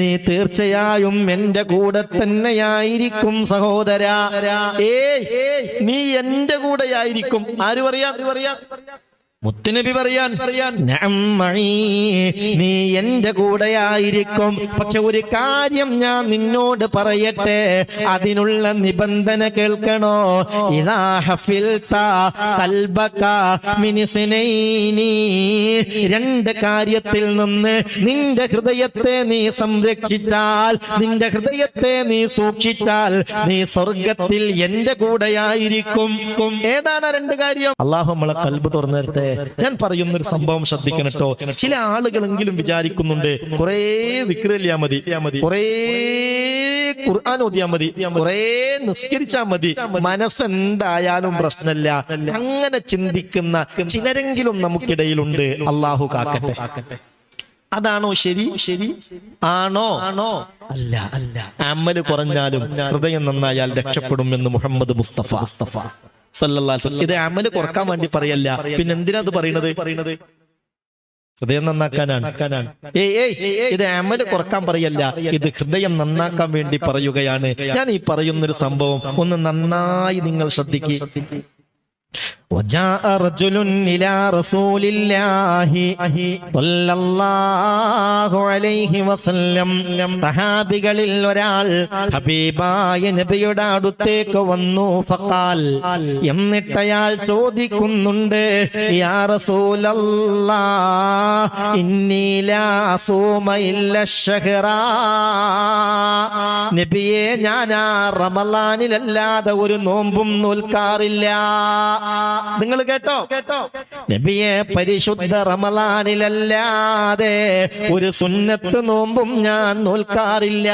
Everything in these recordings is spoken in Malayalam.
നീ തീർച്ചയായും എന്റെ കൂടെ തന്നെയായിരിക്കും സഹോദര. നീ എന്റെ കൂടെയായിരിക്കും. ആര് അറിയാം പറയാം? മുത്തുനബി പറയാൻ പറയാൻ. നീ എന്റെ കൂടെയായിരിക്കും. പക്ഷെ ഒരു കാര്യം ഞാൻ നിന്നോട് പറയട്ടെ. അതിനുള്ള നിബന്ധന കേൾക്കണോ? ഇതാ. രണ്ട് കാര്യത്തിൽ നിന്ന് നിന്റെ ഹൃദയത്തെ നീ സംരക്ഷിച്ചാൽ നിന്റെ ഹൃദയത്തെ നീ സൂക്ഷിച്ചാൽ നീ സ്വർഗത്തിൽ എന്റെ കൂടെയായിരിക്കും. ഏതാണ് രണ്ട് കാര്യം? അള്ളാഹു നമ്മളെ കൽബ് തുറന്നു തരട്ടെ. ഞാൻ പറയുന്ന ഒരു സംഭവം ശ്രദ്ധിക്കണം കേട്ടോ. ചില ആളുകളെങ്കിലും വിചാരിക്കുന്നുണ്ട് കുറേ വിക്രലിയാ മതി. കുറേ ഖുർആൻ ഓതിയാ മതി. കുറേ നിസ്കരിച്ചാ മതി. മനസ്സെന്തായാലും പ്രശ്നമില്ല. അങ്ങനെ ചിന്തിക്കുന്ന ചിലരെങ്കിലും നമുക്കിടയിലുണ്ട്. അള്ളാഹു കാക്കട്ടെ. അതാണോ ശരി? ശരി ആണോ? ആണോ അല്ല അല്ല. അമൽ കുറഞ്ഞാലും ഹൃദയം നന്നായാൽ രക്ഷപ്പെടും എന്ന് മുഹമ്മദ് മുസ്തഫ മുസ്തഫ. ഇത് അമൽ കുറയ്ക്കാൻ വേണ്ടി പറയല്ല. പിന്നെ എന്തിനാ അത് പറയുന്നത്? പറയുന്നത് ഹൃദയം നന്നാക്കാനാണ്. ഏയ് ഏയ് ഇത് അമൽ കുറയ്ക്കാൻ പറയല്ല. ഇത് ഹൃദയം നന്നാക്കാൻ വേണ്ടി പറയുകയാണ്. ഞാൻ ഈ പറയുന്നൊരു സംഭവം ഒന്ന് നന്നായി നിങ്ങൾ ശ്രദ്ധിക്കുക وجاء رجل إلى رسول الله صلى الله عليه وسلم സഹാബികളിൽ ഒരാൾ ഹബീബായ നബിയുടെ അടുത്തേക്ക് വന്നു ഫഖാൽ എന്നിട്ട് അയാൾ ചോദിക്കുന്നുണ്ട് യാ റസൂലല്ലാ ഇന്നി ലാ അസൂമ ഇല്ല ശഹ്റാ നബിയെ ഞാൻ ആ റമലാനിലല്ലാതെ ഒരു നോമ്പും നോൽക്കാറില്ല നിങ്ങൾ കേട്ടോ? കേട്ടോ നബിയെ പരിശുദ്ധ റമലാനിലല്ലാതെ ഒരു സുന്നത്ത് നോമ്പും ഞാൻ നോൽക്കാറില്ല.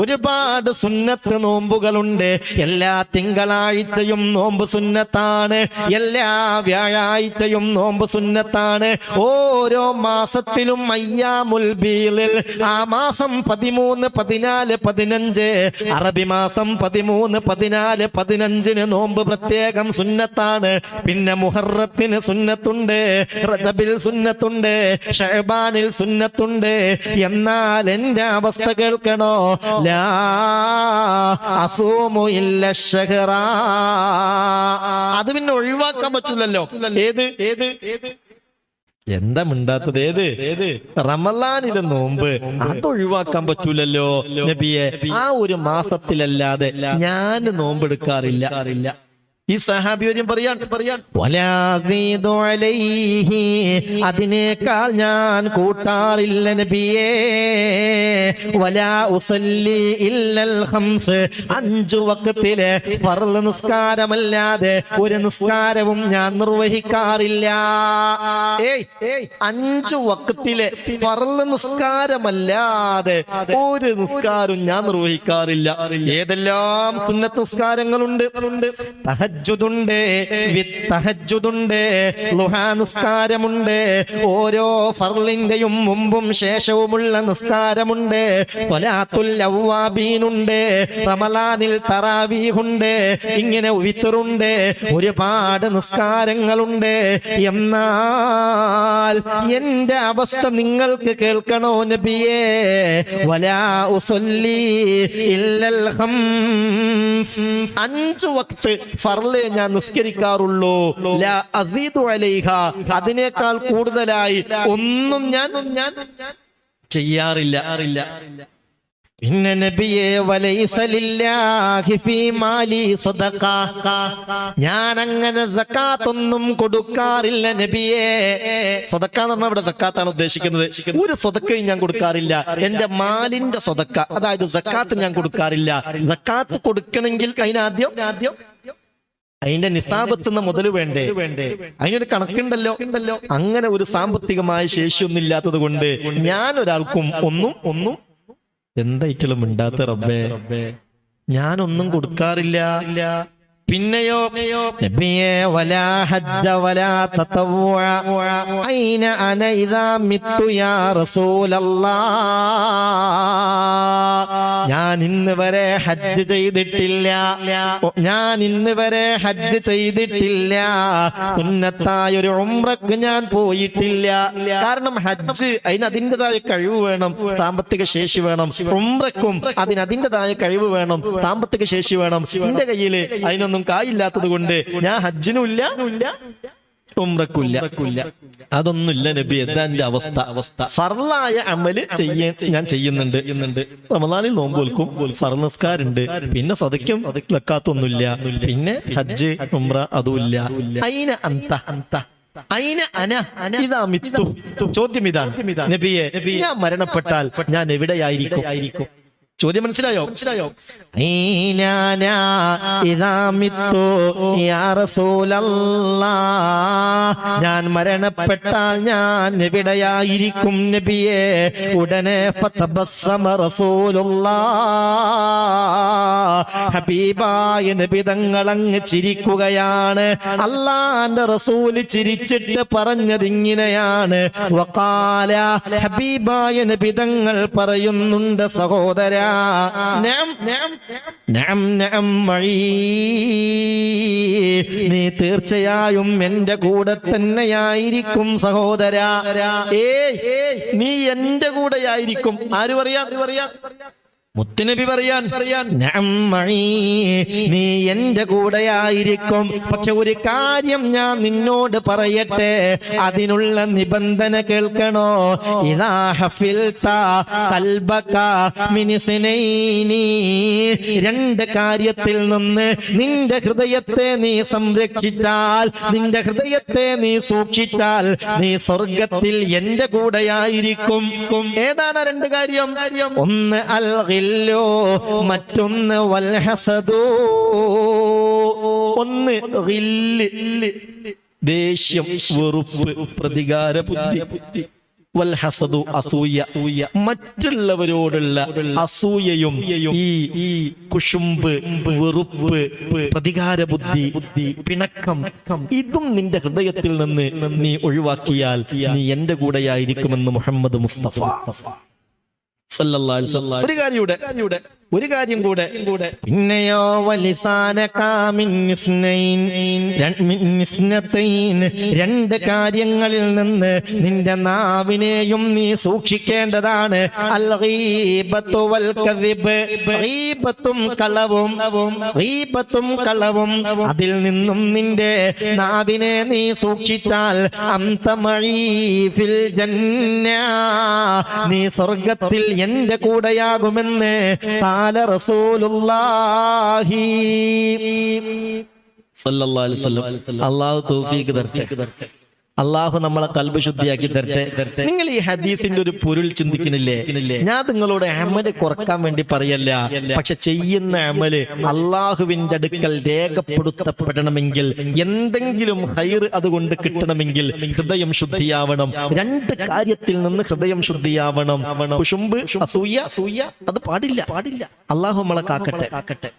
ഒരുപാട് സുന്നത്ത് നോമ്പുകളുണ്ട്. എല്ലാ തിങ്കളാഴ്ചയും നോമ്പ് സുന്നത്താണ്. എല്ലാ വ്യാഴാഴ്ചയും നോമ്പ് സുന്നത്താണ്. ഓരോ മാസത്തിലും അയ്യാമുൽ ബീലിൽ ആ മാസം പതിമൂന്ന് പതിനാല് പതിനഞ്ച്. അറബി മാസം പതിമൂന്ന് പതിനാല് പതിനഞ്ചിന് നോമ്പ് പ്രത്യേകം സുന്നത്താണ്. പിന്നെ മുഹറത്തിന് സുന്നത്തുണ്ട് റജബിൽ സുന്നത്തുണ്ട് ഷഹബാനിൽ സുന്നത്തുണ്ട്. എന്നാൽ എന്റെ അവസ്ഥ കേൾക്കണോ? ലാ അസൂമു ഇല്ല ഷഹറ. അത് പിന്നെ ഒഴിവാക്കാൻ പറ്റില്ലല്ലോ ഏത്? ഏത്? ഏത് എന്താ മിണ്ടാത്തത്? ഏത് ഏത്? റമലാനിലെ നോമ്പ്. അത് ഒഴിവാക്കാൻ പറ്റൂലല്ലോ. നബിയെ ആ ഒരു മാസത്തിലല്ലാതെ ഞാൻ നോമ്പെടുക്കാറില്ല. ഈ സഹാബിയോര്യം പറയാൻ പറയാൻ. അതിനേക്കാൾ ഞാൻ കൂട്ടാറില്ല വലാ ഇല്ലൽ അഞ്ചു വക്കത്തിലെ ഫർൾ നിസ്കാരമല്ലാതെ ഒരു നിസ്കാരവും ഞാൻ നിർവഹിക്കാറില്ല. അഞ്ചു വക്കത്തിലെ ഫർൾ നിസ്കാരമല്ലാതെ ഒരു നിസ്കാരവും ഞാൻ നിർവഹിക്കാറില്ല. ഏതെല്ലാം സുന്നത്ത് നിസ്കാരങ്ങളുണ്ട്? വിത്തഹജ്ജുദുണ്ട് ലുഹാ നിസ്കാരമുണ്ട് ഓരോ ഫർലിന്റെയും മുമ്പും ശേഷവുമുള്ള നിസ്കാരമുണ്ട്. അവ്വാബീനുണ്ട് റമലാനിൽ തറാവീഹുണ്ട് ഇങ്ങനെ വിത്തറുണ്ട്. ഒരുപാട് നിസ്കാരങ്ങളുണ്ട്. എന്നാൽ എന്റെ അവസ്ഥ നിങ്ങൾക്ക് കേൾക്കണോ നബിയേ? വലാ ഉസല്ലി ഇല്ലൽ അഞ്ച് വക്ത് ഫർളെ ഞാൻ നിസ്കരിക്കാറുള്ളൂ. അതിനേക്കാൾ കൂടുതലായി ഒന്നും ഞാൻ ഞാൻ ചെയ്യാറില്ല. അറിയില്ല പിന്നെ നബിയെ ഞാൻ അങ്ങനെ സക്കാത്തൊന്നും കൊടുക്കാറില്ല നബിയെ. സ്വതക്ക എന്ന് പറഞ്ഞാൽ ഇവിടെ സക്കാത്താണ് ഉദ്ദേശിക്കുന്നത്. ഒരു സ്വതക്കയും ഞാൻ കൊടുക്കാറില്ല. എന്റെ മാലിന്റെ സ്വതക്ക അതായത് സക്കാത്ത് ഞാൻ കൊടുക്കാറില്ല. സക്കാത്ത് കൊടുക്കണമെങ്കിൽ അതിനാദ്യം ആദ്യം അതിന്റെ നിസാബത്തുന്ന മുതൽ വേണ്ടേ? വേണ്ടേ? അതിനൊരു കണക്കുണ്ടല്ലോ? ഉണ്ടല്ലോ അങ്ങനെ ഒരു സാമ്പത്തികമായ ശേഷിയൊന്നും ഇല്ലാത്തത് കൊണ്ട് ഞാൻ ഒരാൾക്കും ഒന്നും ഒന്നും എന്തായിട്ടും മിണ്ടാത്ത റബ്ബേ? ഞാനൊന്നും കൊടുക്കാറില്ല. പിന്നെയോ? നബിയെ വലാ ഹജ്ജ വലാ തതവ്വ ഐന അന ഇദാ മിത്തു യാ റസൂലല്ലാഹ് ഞാൻ ഇന്ന് വരെ ഹജ്ജ് ചെയ്തിട്ടില്ല. ഞാൻ ഇന്ന് വരെ ഹജ്ജ് ചെയ്തിട്ടില്ല. ഉന്നത്തായ ഒരു ഉംറക്ക് ഞാൻ പോയിട്ടില്ല. കാരണം ഹജ്ജ് അതിന് അതിന്റെതായ കഴിവ് വേണം സാമ്പത്തിക ശേഷി വേണം. ഉംറക്കും അതിന് അതിന്റെതായ കഴിവ് വേണം സാമ്പത്തിക ശേഷി വേണം. എന്റെ കയ്യിൽ അതിനൊന്നും കായില്ലാത്തത് കൊണ്ട് ഞാൻ ഹജ്ജിനും ഇല്ല ഉംറക്കുല്ല അതൊന്നുമില്ല നബി എന്താ എന്റെ അവസ്ഥ. അവസ്ഥ. ഫർലായ അമൽ ചെയ്യാൻ ഞാൻ ചെയ്യുന്നുണ്ട്. ചെയ്യുന്നുണ്ട്. റമദാനിൽ നോമ്പ് വിൽക്കും ഫർനസ്കാരുണ്ട് പിന്നെ സതയ്ക്കും ലക്കാത്തൊന്നുമില്ല പിന്നെ ഹജ്ജ് ഉംറ അതുമില്ല. അയിന അന്ത? അന്ത? ചോദ്യം ഇതാണ്. നബിയെ ഞാൻ മരണപ്പെട്ടാൽ ഞാൻ എവിടെയായിരിക്കും? ചോദ്യം മനസ്സിലായോ? മനസ്സിലായോ? ഞാൻ മരണപ്പെട്ടാൽ ഞാൻ എവിടെയായിരിക്കും നബിയെ. ഉടനെ ഹബീബായ നബി തങ്ങൾ അങ്ങ് ചിരിക്കുകയാണ്. അള്ളാന്റെ റസൂൽ ചിരിച്ചിട്ട് പറഞ്ഞത് ഇങ്ങനെയാണ് ഹബീബായ നബി തങ്ങൾ പറയുന്നുണ്ട് സഹോദര നാം തീർച്ചയായും എന്റെ കൂടെ തന്നെയായിരിക്കും സഹോദര. ഏയ് നീ എന്റെ കൂടെയായിരിക്കും. ആര് അറിയാം പറയാം? മുത്തുനബി പറയാൻ. നീ എന്റെ കൂടെയായിരിക്കും പക്ഷെ ഒരു കാര്യം ഞാൻ നിന്നോട് പറയട്ടെ അതിനുള്ള നിബന്ധന കേൾക്കണോ ഇതാ. രണ്ട് കാര്യത്തിൽ നിന്ന് നിന്റെ ഹൃദയത്തെ നീ സംരക്ഷിച്ചാൽ നിന്റെ ഹൃദയത്തെ നീ സൂക്ഷിച്ചാൽ നീ സ്വർഗത്തിൽ എന്റെ കൂടെയായിരിക്കും ഏതാണ് രണ്ട് കാര്യം ഒന്ന് അൽ ഗില്ലോ മറ്റൊന്ന് വൽ ഹസദോ ഒന്ന് ദേഷ്യം വെറുപ്പ് പ്രതികാര ബുദ്ധി. ബുദ്ധി ഹസദു അസൂയ. മറ്റുള്ളവരോടുള്ള അസൂയയും ഈ കുശുമ്പ് വെറുപ്പ് പ്രതികാര ബുദ്ധി പിണക്കം ഇതും നിന്റെ ഹൃദയത്തിൽ നിന്ന് നീ ഒഴിവാക്കിയാൽ നീ എന്റെ കൂടെയായിരിക്കുമെന്ന് മുഹമ്മദ് മുസ്തഫ. ഒരു കാര്യം കൂടെ ഒരു കാര്യം കൂടെ. കൂടെ. പിന്നെയോ വലിസാന. രണ്ട് കാര്യങ്ങളിൽ നിന്ന് നിന്റെ നാവിനെയും നീ സൂക്ഷിക്കേണ്ടതാണ്. കളവും. ഗീബത്തും കളവും. അതിൽ നിന്നും നിന്റെ നാവിനെ നീ സൂക്ഷിച്ചാൽ അന്തമഴി ജന്ന. നീ സ്വർഗത്തിൽ എന്റെ കൂടെയാകുമെന്ന് കാല റസൂലുള്ളാഹി സല്ലല്ലാഹു അലൈഹി വസല്ലം അല്ലാഹു തൗഫീഖ് തരട്ടെ. അള്ളാഹു നമ്മളെ കൽബ് ശുദ്ധിയാക്കി തരട്ടെ. നിങ്ങൾ ഈ ഹദീസിന്റെ ഒരു പൊരുൾ ചിന്തിക്കണില്ലേ ഞാൻ നിങ്ങളോട് അമൽ കുറയ്ക്കാൻ വേണ്ടി പറയല്ല. പക്ഷെ ചെയ്യുന്ന അമൽ അള്ളാഹുവിന്റെ അടുക്കൽ രേഖപ്പെടുത്തപ്പെടണമെങ്കിൽ എന്തെങ്കിലും ഹൈർ അതുകൊണ്ട് കിട്ടണമെങ്കിൽ ഹൃദയം ശുദ്ധിയാവണം. രണ്ട് കാര്യത്തിൽ നിന്ന് ഹൃദയം ശുദ്ധിയാവണം. അസൂയ അത് പാടില്ല. പാടില്ല അള്ളാഹു നമ്മളെ കാക്കട്ടെ കാക്കട്ടെ.